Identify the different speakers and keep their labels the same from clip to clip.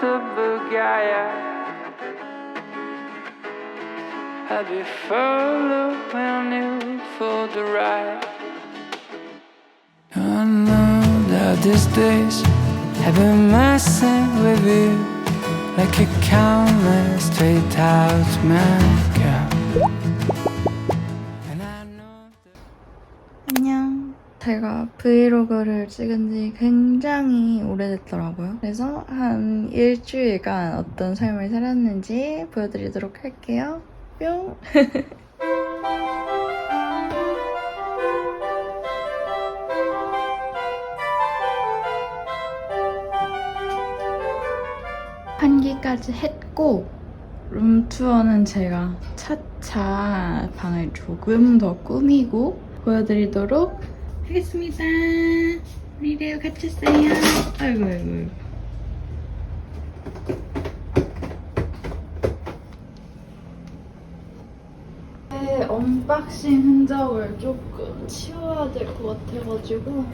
Speaker 1: Sabagaya. I'd be following you for the ride. I know that these days have been messing with you like a countless straight out man
Speaker 2: 브이로그를 찍은 지 굉장히 오래됐더라고요. 그래서 한 일주일간 어떤 삶을 살았는지 보여드리도록 할게요. 뿅! 환기까지 했고 룸투어는 제가 차차 방을 조금 더 꾸미고 보여드리도록 하겠습니다. 우리 레오 갇혔어요. 아이고 아이고. 네, 언박싱 흔적을 조금 치워야 될 것 같아가지고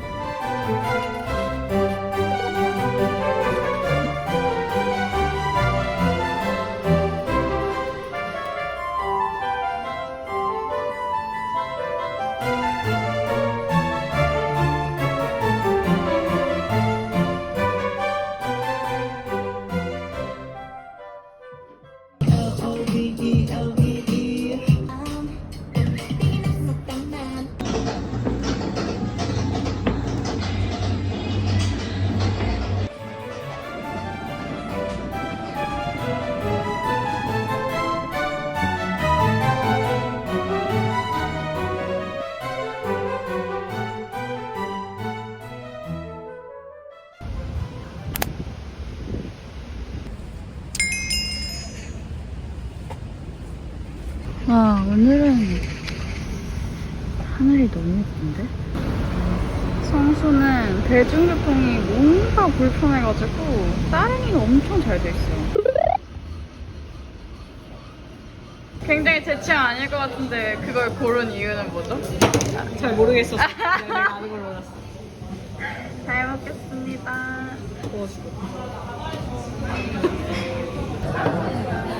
Speaker 2: 같은데 그걸 고른 이유는 뭐죠?
Speaker 3: 잘 모르겠었어. 내가 아는 걸로 알았어.
Speaker 2: 잘 먹겠습니다.
Speaker 3: 구워주고.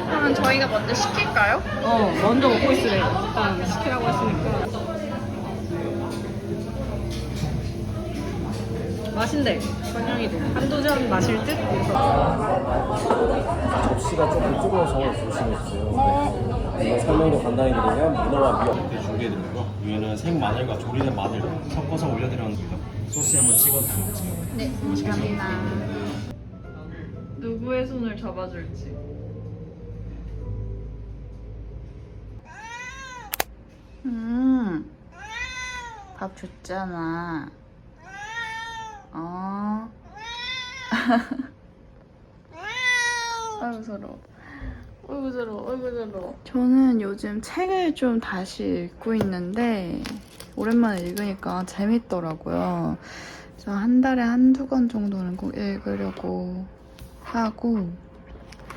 Speaker 2: 그러면 저희가 먼저 시킬까요?
Speaker 3: 어, 먼저 먹고 있으래. 일단 시키라고 했으니까. 맛있네. 선영이도. 한두 잔 마실 듯? 그래서
Speaker 4: 접시가 조금 뜨거워서 조심해주세요. 네. 이거 설명도 간단히 드리면 문어와 미역
Speaker 5: 이렇게 준비해드리고 위에는 생마늘과 조리된 마늘 섞어서 올려드렸는데요 소스에 한번 찍어주세요
Speaker 2: 네, 감사합니다. 누구의 손을 잡아줄지. 음, 밥 줬잖아. 어. 아이고 서러워. 아이고 서러워. 아이고 서러워. 저는 요즘 책을 좀 다시 읽고 있는데 오랜만에 읽으니까 재밌더라고요. 그래서 한 달에 한두 권 정도는 꼭 읽으려고 하고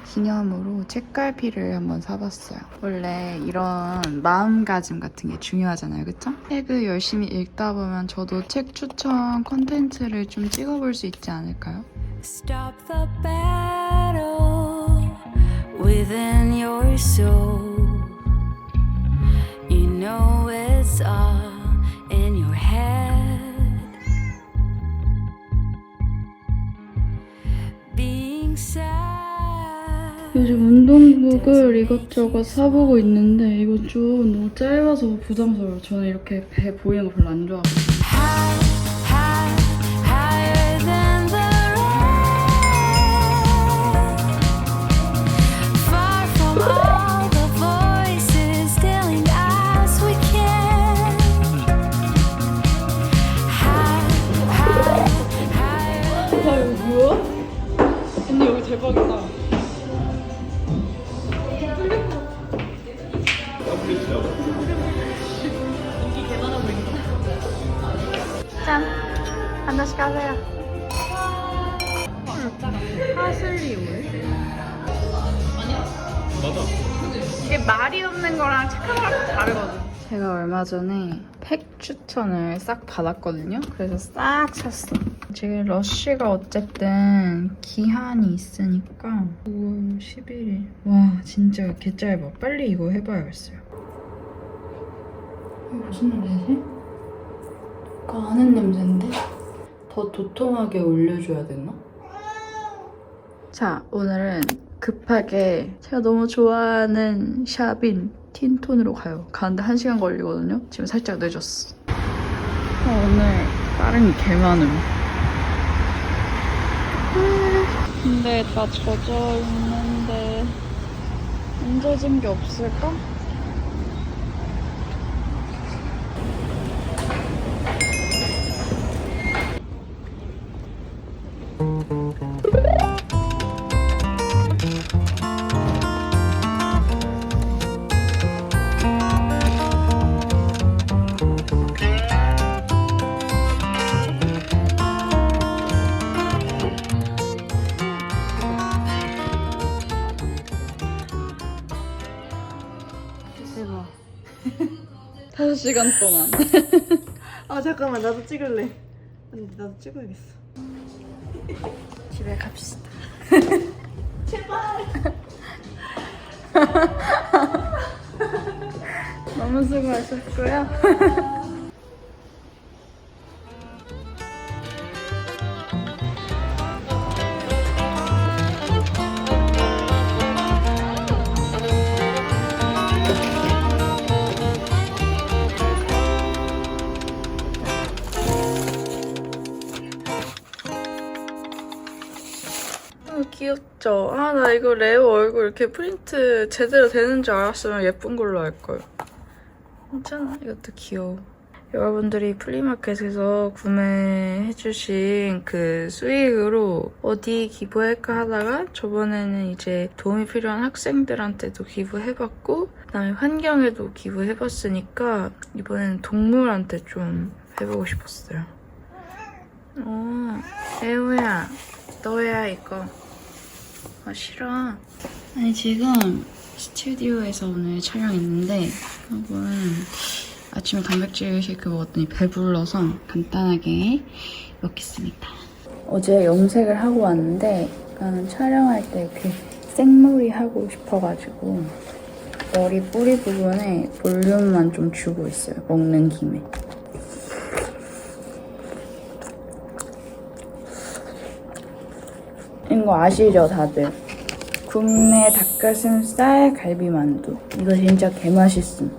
Speaker 2: 기념으로 책갈피를 한번 사봤어요. 원래 이런 마음가짐 같은 게 중요하잖아요. 그쵸? 책을 열심히 읽다 보면 저도 책 추천 콘텐츠를 좀 찍어볼 수 있지 않을까요?
Speaker 6: Stop the battle within your soul. You know it's all in your head. Being sad.
Speaker 2: 요즘 운동복을 이것저것 사보고 있는데 이거 좀 너무 짧아서 부담스러워요. 저는 이렇게 배 보이는 거 별로 안 좋아하거든요.
Speaker 3: 대박이다. 인기 개 많아 보인다.
Speaker 2: 짠! 한 잔씩 하세요. 파슬리 물.
Speaker 5: 맞아
Speaker 2: 이게 말이 없는 거랑 착한 거랑 좀 다르거든. 제가 얼마 전에 팩 추천을 싹 받았거든요. 그래서 싹 샀어. 지금 러쉬가 어쨌든 기한이 있으니까 9월 11일. 와 진짜 개 짧아. 빨리 이거 해봐야겠어요. 무슨 냄새지? 아까 아는 냄새인데? 더 도톰하게 올려줘야 되나? 자, 오늘은 급하게 제가 너무 좋아하는 샵인 틴톤으로 가요. 가는데 1시간 걸리거든요. 지금 살짝 늦었어. 아, 오늘 빠른 개 많음. 근데 다 젖어 있는데 안 젖은 게 없을까? 시간 동안.
Speaker 3: 아 잠깐만 나도 찍을래. 근데 나도 찍어야겠어.
Speaker 2: 집에 갑시다. 제발. 너무 수고하셨고요. 아, 나 이거 레오 얼굴 이렇게 프린트 제대로 되는 줄 알았으면 예쁜 걸로 할 걸. 괜찮아, 이것도 귀여워. 여러분들이 플리마켓에서 구매해주신 그 수익으로 어디 기부할까 하다가 저번에는 이제 도움이 필요한 학생들한테도 기부해봤고 그다음에 환경에도 기부해봤으니까 이번에는 동물한테 좀 해보고 싶었어요. 어, 레오야, 너야 이거. 아 싫어. 아니 지금 스튜디오에서 오늘 촬영 있는데 여러분 아침에 단백질 쉐이크 먹었더니 배불러서 간단하게 먹겠습니다. 어제 염색을 하고 왔는데 촬영할 때 이렇게 생머리 하고 싶어가지고 머리 뿌리 부분에 볼륨만 좀 주고 있어요. 먹는 김에. 이거 아시죠, 다들? 국내 닭가슴살 갈비만두. 이거 진짜 개맛있음.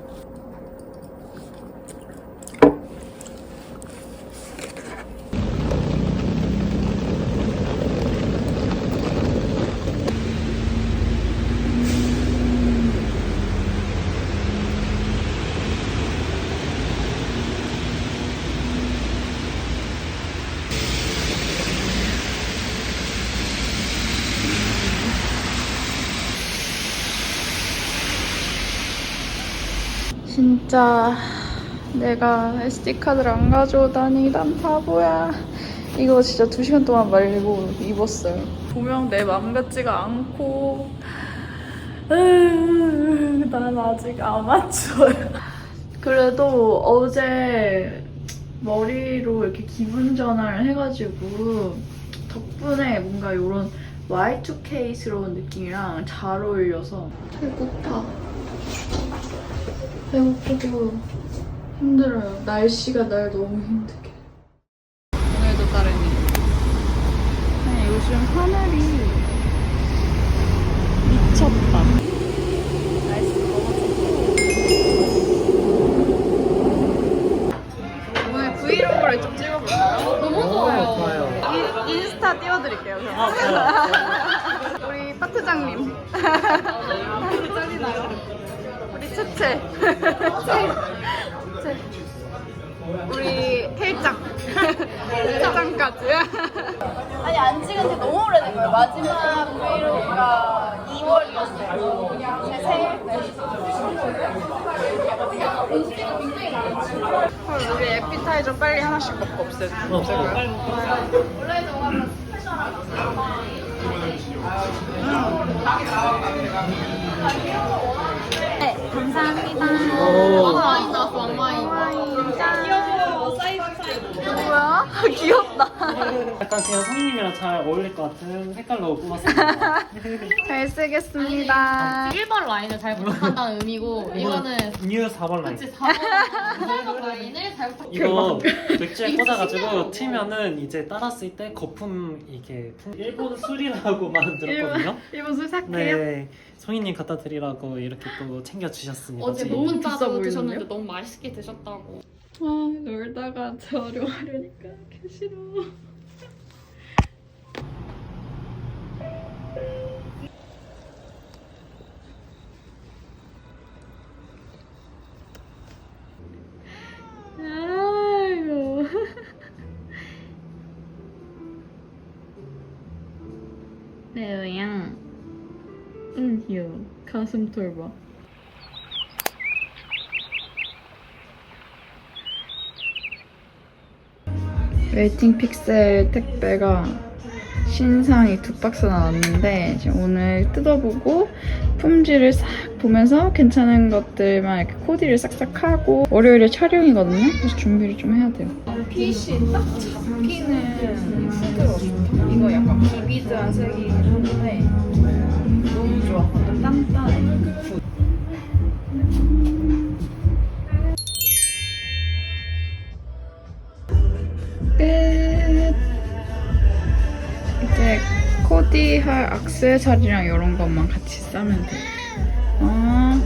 Speaker 2: 진짜 내가 SD카드를 안 가져오다니 난 바보야. 이거 진짜 두 시간 동안 말리고 입었어요. 분명 내 맘 같지가 않고 으, 난 아직 아마추어야. 그래도 어제 머리로 이렇게 기분 전환을 해가지고 덕분에 뭔가 이런 Y2K스러운 느낌이랑 잘 어울려서 배고파. 배고프고 힘들어요. 날씨가 날 너무 힘들게. 오늘도 다른 일. 아니, 요즘 하늘이 미쳤다. 날씨 너무 좋고. 오늘 브이로그를 좀 찍어볼까요? 너무 좋아요.
Speaker 4: 좋아요.
Speaker 2: 인, 인스타 띄워드릴게요. 그럼. 우리 파트장님. 우리 채채. 채. 우리 필장. 필장까지.
Speaker 7: 아니 안 찍은 지 너무 오래된 거예요. 마지막 브이로그가 2월이었어요. 제 생일 때.
Speaker 2: 그럼 우리 에피타이저 빨리 하나씩 먹고 없애. 없앨까요?
Speaker 7: 네, 감사합니다.
Speaker 2: 와인 나왔어, 와인. 와인. 짠. 귀여워, 사이즈 차이. 뭐야? 귀엽다.
Speaker 3: 약간 그냥 성님이랑 잘 어울릴 것 같은 색깔로 꾸몄습니다.
Speaker 2: 잘 쓰겠습니다.
Speaker 8: 1번 라인을 잘 부탁한다는 의미고 이거는
Speaker 3: 뉴 4번 라인.
Speaker 8: 그치 4번 라인을 잘 부탁
Speaker 3: 이거 맥주에 꽂아가지고 튀면은 이제 따랐을 때 거품 이게 품- 일본 술이라고만 들었거든요.
Speaker 2: 일본 술 삭해요?
Speaker 3: 네, 성희님 갖다 드리라고 이렇게 또 챙겨 주셨습니다.
Speaker 8: 어제
Speaker 2: 너무
Speaker 8: 못
Speaker 2: 비싸 보이는데요?
Speaker 8: 드셨는데 너무 맛있게 드셨다고
Speaker 2: 아 놀다가 저를 하려니까 개 싫어. 아이고. 레오양. 응 귀여워. 가슴 털봐. 웨이팅 픽셀 택배가 신상이 두 박스 나왔는데 오늘 뜯어보고 품질을 싹 보면서 괜찮은 것들만 이렇게 코디를 싹싹 하고 월요일에 촬영이거든요. 그래서 준비를 좀 해야 돼요. 핏이 딱 푸드가 좋다. 이거 약간 비비드한 색이긴 한데 너무 좋아. 약간 단단해. 코디할 악세사리랑 이런 것만 같이 싸면 돼. 아.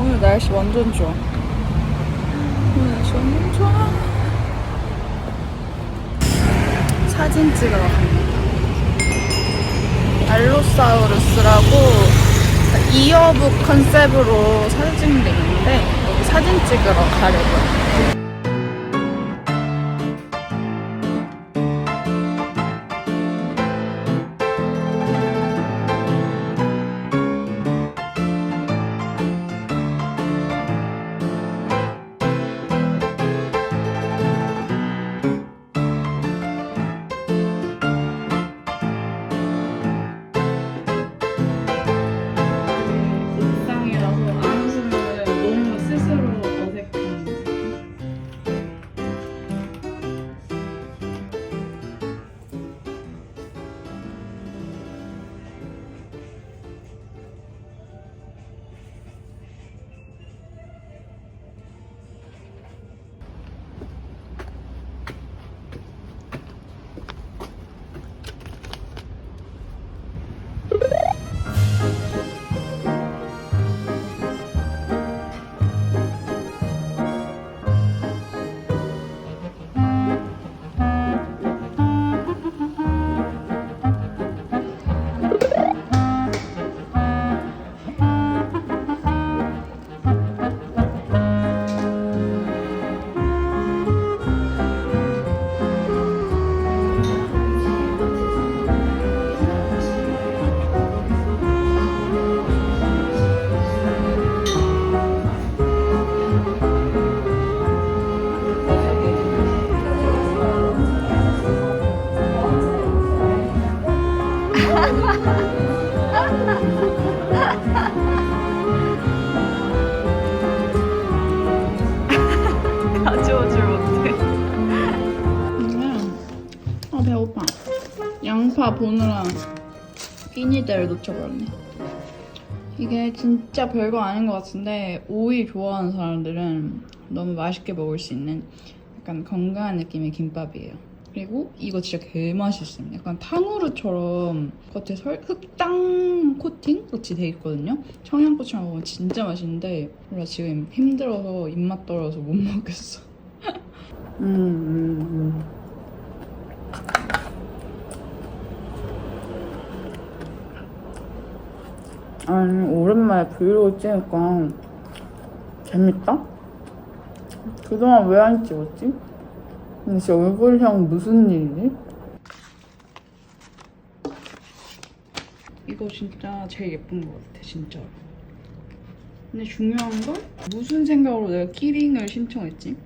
Speaker 2: 오늘 날씨 완전 좋아. 오늘 날씨 완전 좋아. 사진 찍으러 갑니다. 알로사우루스라고 이어북 컨셉으로 사진 찍는 데 있는데 여기 사진 찍으러 가려고요. 끼니대를 놓쳐버렸네. 이게 진짜 별거 아닌 것 같은데 오이 좋아하는 사람들은 너무 맛있게 먹을 수 있는 약간 건강한 느낌의 김밥이에요. 그리고 이거 진짜 개 맛있음. 약간 탕후루처럼 겉에 설, 흑당 코팅 같이 돼 있거든요. 청양고추랑 먹으면 진짜 맛있는데 몰라 지금 힘들어서 입맛 떨어서 못 먹겠어. 음, 음, 음. 아니 오랜만에 브이로그 찍으니까 재밌다? 그동안 왜 안 찍었지? 근데 진짜 얼굴형 무슨 일이지? 이거 진짜 제일 예쁜 것 같아 진짜로 근데 중요한 건 무슨 생각으로 내가 키링을 신청했지?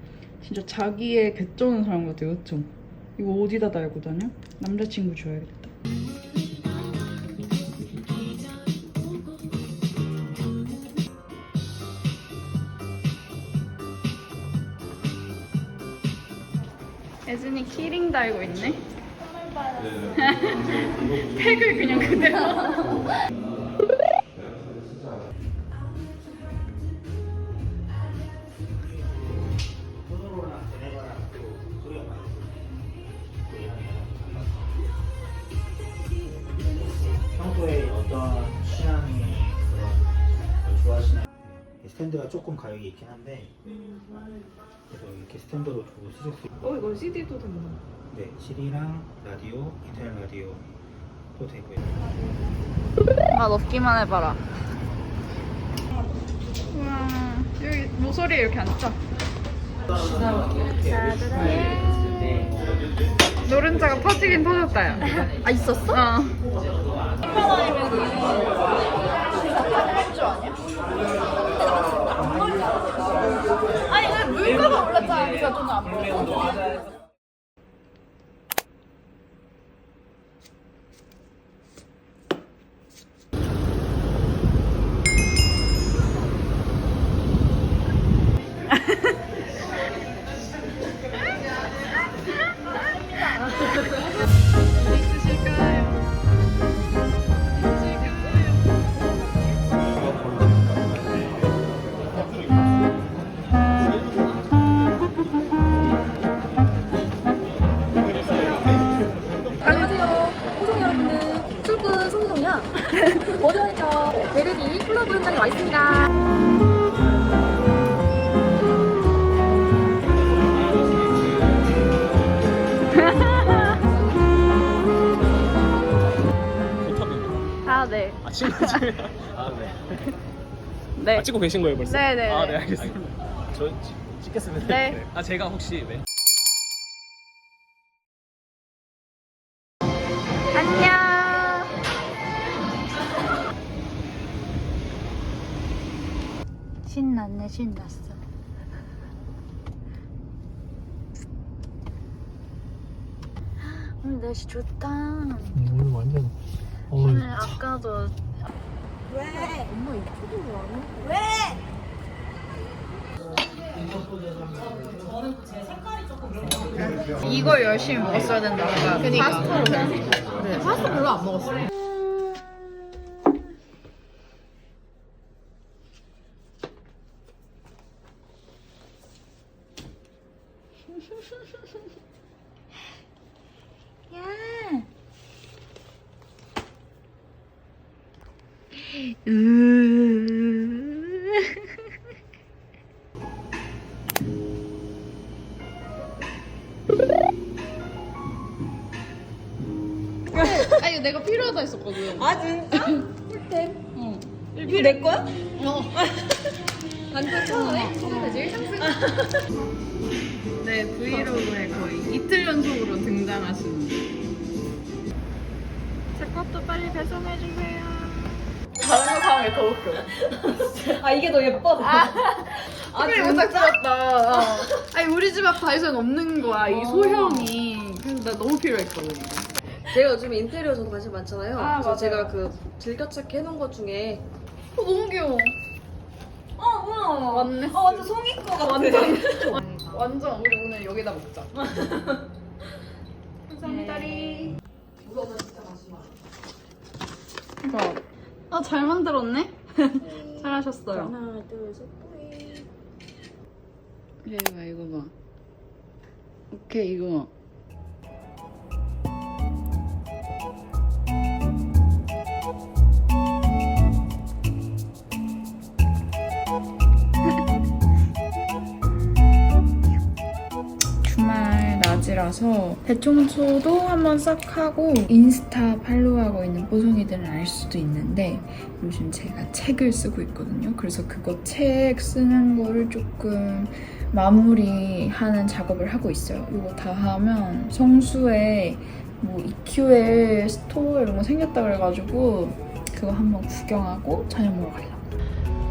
Speaker 2: 진짜 자기의 개쩌는 사람 같아, 그쵸? 이거 어디다 달고 다녀? 남자친구 줘야겠다. 달고 있네? 팩을 그냥 그대로.
Speaker 9: 스탠드가 조금 가격이 있긴 한데 그래서 이렇게 스탠드로 두고 쓰실 수 있고
Speaker 2: 어, 이거 CD도 된다.
Speaker 9: 네, CD랑 라디오, 인터넷 라디오도 되고요
Speaker 2: 아, 넣기만 해봐라. 우와, 여기 모서리에 이렇게 앉자. 노른자가 터지긴 터졌다, 야. 아, 있었어? 어.
Speaker 7: 10만 원이면 할줄 아니야? 근데 나 진짜 안 걸려. 아니 왜 물가가 올랐잖아. 그래서 저는 안 걸려.
Speaker 10: 안녕하
Speaker 2: 아
Speaker 4: 찍고 계신 거예요 벌써?
Speaker 2: 네네.
Speaker 4: 아 네 알겠습니다. 저 찍- 찍겠습니다.
Speaker 2: 네.
Speaker 4: 아 제가 혹시 네.
Speaker 2: 안녕. 신났네, 신났어. 오늘 날씨 좋다.
Speaker 4: 오늘 완전.
Speaker 2: 오늘 아까도 이걸 열심히 먹었어야 된다. 그러니까. 파스타로 그래. 파스타 별로 안 먹었어. 내가 필요하다 했었거든.
Speaker 10: 아 진짜? 꿀템. 어. 이거 내 거야?
Speaker 8: 어.
Speaker 10: 완전 천 원에? 천 원에 제일 상승.
Speaker 2: 네 브이로그에 거의 이틀 연속으로 등장하시는. 제 것도 빨리 배송해 주세요. 다른 상황이 더 웃겨.
Speaker 10: 아 이게 더 예뻐. 아,
Speaker 2: 특별히 못 찍었다. 어. 아니 우리 집 앞 다이소엔 없는 거야 이 소형이. 그래서 나 너무 필요했거든.
Speaker 10: 제가 요즘 인테리어 저도 관심 많잖아요.
Speaker 2: 아,
Speaker 10: 그래서
Speaker 2: 맞아요.
Speaker 10: 제가 그 즐겨찾기 해놓은 것 중에
Speaker 2: 어 너무 귀여워.
Speaker 10: 어 뭐야?
Speaker 2: 맞네.
Speaker 10: 어 완전 송이 거 같아.
Speaker 2: 완전 완전 우리 오늘 여기다 먹자. 감사합니다리. 이거 아 잘 만들었네. 잘하셨어요.
Speaker 10: 하나 둘 셋.
Speaker 2: 이거 봐 이거 봐. 오케이 이거. 주말 낮이라서 대청소도 한번 싹 하고 인스타 팔로우하고 있는 뽀송이들은 알 수도 있는데 요즘 제가 책을 쓰고 있거든요. 그래서 그거 책 쓰는 거를 조금 마무리하는 작업을 하고 있어요. 이거 다 하면 성수에 뭐 EQL 스토어 이런 거 생겼다 그래가지고 그거 한번 구경하고 저녁 먹으러 가려고.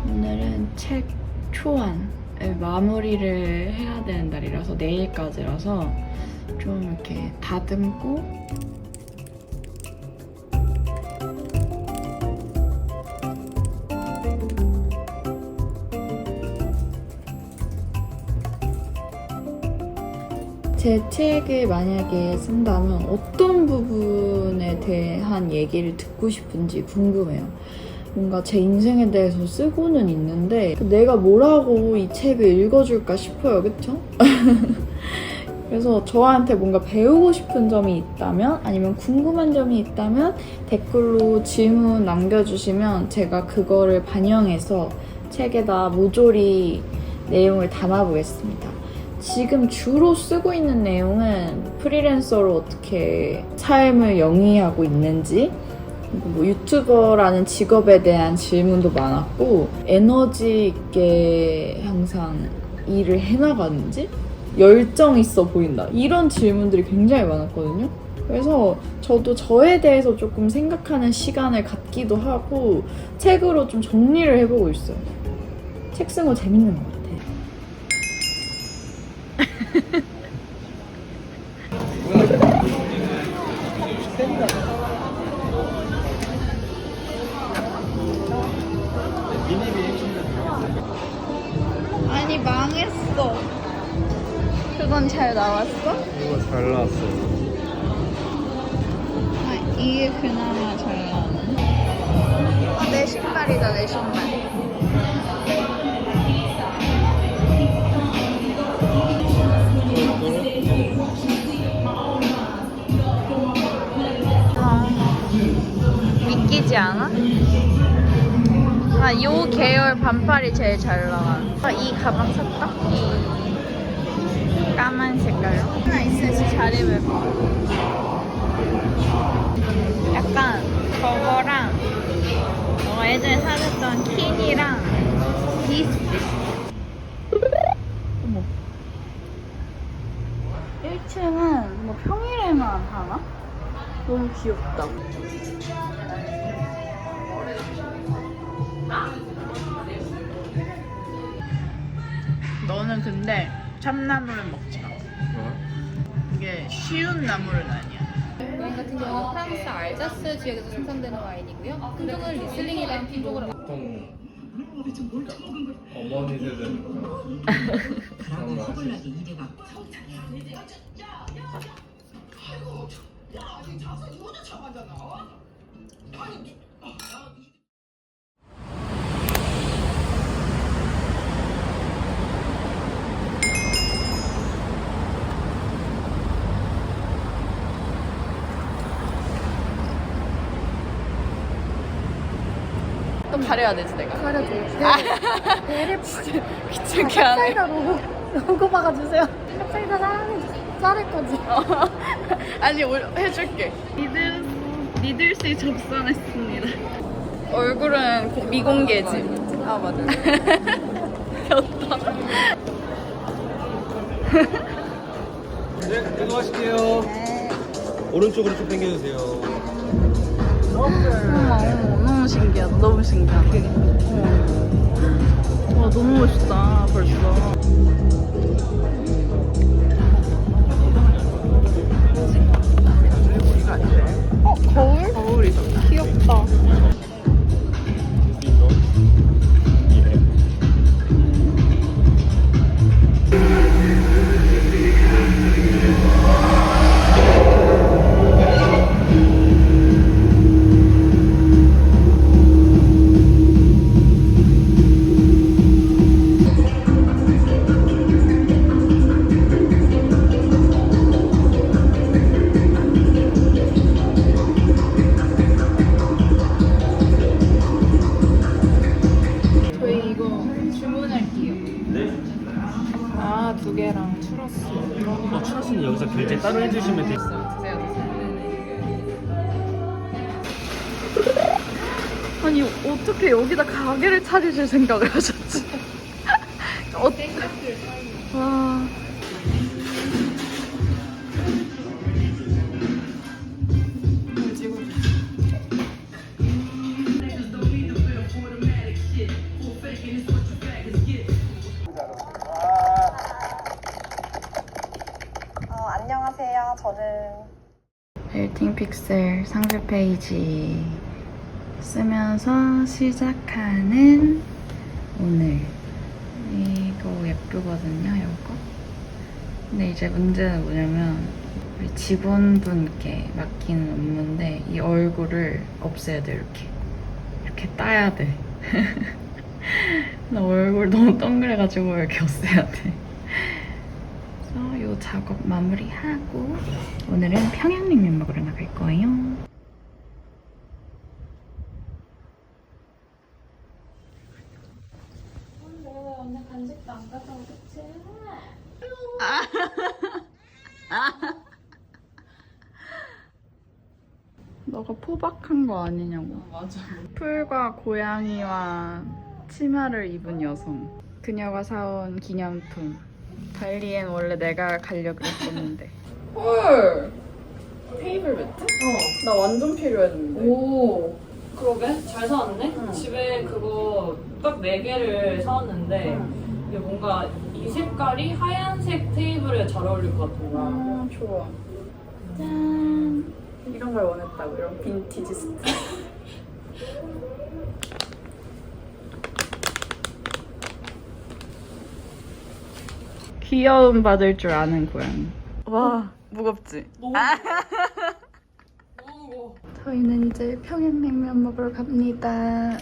Speaker 2: 오늘은 책 초안을 마무리를 해야 되는 날이라서 내일까지라서 좀 이렇게 다듬고 제 책을 만약에 쓴다면 어떤 부분에 대한 얘기를 듣고 싶은지 궁금해요. 뭔가 제 인생에 대해서 쓰고는 있는데 내가 뭐라고 이 책을 읽어줄까 싶어요. 그쵸? 그래서 저한테 뭔가 배우고 싶은 점이 있다면 아니면 궁금한 점이 있다면 댓글로 질문 남겨주시면 제가 그거를 반영해서 책에다 모조리 내용을 담아보겠습니다. 지금 주로 쓰고 있는 내용은 프리랜서로 어떻게 삶을 영위하고 있는지 뭐 유튜버라는 직업에 대한 질문도 많았고 에너지 있게 항상 일을 해나가는지 열정 있어 보인다 이런 질문들이 굉장히 많았거든요. 그래서 저도 저에 대해서 조금 생각하는 시간을 갖기도 하고 책으로 좀 정리를 해보고 있어요. 책쓴거 재밌는 것 같아요. 아, 요 계열 반팔이 제일 잘 나와. 아, 이 가방 샀다? 이 까만 색깔. 하나 있으면 진짜 잘 입을 거. 약간 저거랑 너가 예전에 사줬던 킨이랑 비슷비슷. 어머. 1층은 뭐 평일에만 하나? 너무 귀엽다. 너는 근데 참나무를 먹지 마. 이게 쉬운 나무는 아니야.
Speaker 8: 와인 같은 경우는 프랑스 알자스 지역에서 생산되는 와인이고요. 품종은 리슬링이라는 품종으로
Speaker 4: 보통 어머니 세대는
Speaker 2: 또 가려야 되지 내가. 가려줘. 아, 배를 진짜 귀찮게 하네.
Speaker 10: 로고 로고 박아주세요. 캡사이다 사랑해 자를 거지.
Speaker 2: 아니 올- 해줄게. 니들 니들씨 접선했습니다. 얼굴은 고- 미공개지. 아 맞아. 귀엽다.
Speaker 5: 네, 들어가실게요. 오른쪽으로 좀 당겨주세요.
Speaker 2: 어머 어머 신기하다. 너무 신기하다. 와 너무 멋있다 벌써. 여기다 가게를 차리실 생각을 하셨지? 어때? 와.
Speaker 11: 안녕하세요. 저는
Speaker 2: 빌딩 픽셀 상세 페이지 쓰면서 시작하는 오늘 이거 예쁘거든요, 이거. 근데 이제 문제는 뭐냐면 우리 직원분께 맡기는 업무인데 이 얼굴을 없애야 돼 이렇게 이렇게 따야 돼. 나 얼굴 너무 동그래가지고 이렇게 없애야 돼. 그래서 이 작업 마무리하고 오늘은 평양냉면 먹으러 나갈 거예요. 포박한 거 아니냐고. 맞아. 풀과 고양이와 치마를 입은 여성. 그녀가 사온 기념품. 발리엔 원래 내가 가려고 그랬었는데. 헐! 테이블 매트? 어. 나 완전 필요했는데.
Speaker 12: 오 그러게 잘 사왔네 집에 그거 딱 4개를 사왔는데 이게 뭔가 이 색깔이 하얀색 테이블에 잘 어울릴 것 같은 거야
Speaker 2: 아, 좋아. 짠. 이런 걸 원했다고, 이런 빈티지 스타일. 귀여움 받을 줄 아는 고양이. 와, 무겁지?
Speaker 12: 너무 너무 무거워
Speaker 2: 저희는 이제 평양냉면 먹으러 갑니다.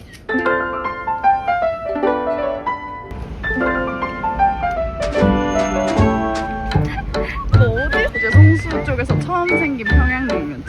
Speaker 2: 너 어디? 이제 성수 쪽에서 처음 생긴 평양냉면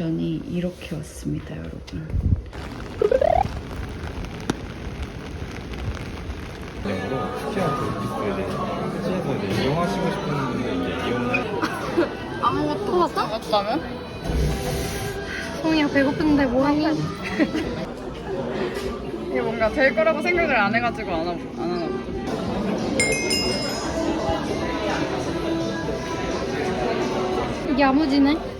Speaker 2: 인비테이션이 이렇게 왔습니다, 여러분.
Speaker 9: 스키에서 이제 이용하시고 싶은 분들 이제 이용을
Speaker 2: 아무것도 못?
Speaker 5: 송이야 배고픈데 뭐 하니?
Speaker 2: 이게 뭔가 될 거라고 생각을 안 해가지고 안, 하, 안 하나 봐.
Speaker 5: 야무지네.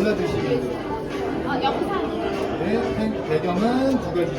Speaker 1: 골라 드시면 돼요. 아, 영상. 네, 배- 배경은 두 가지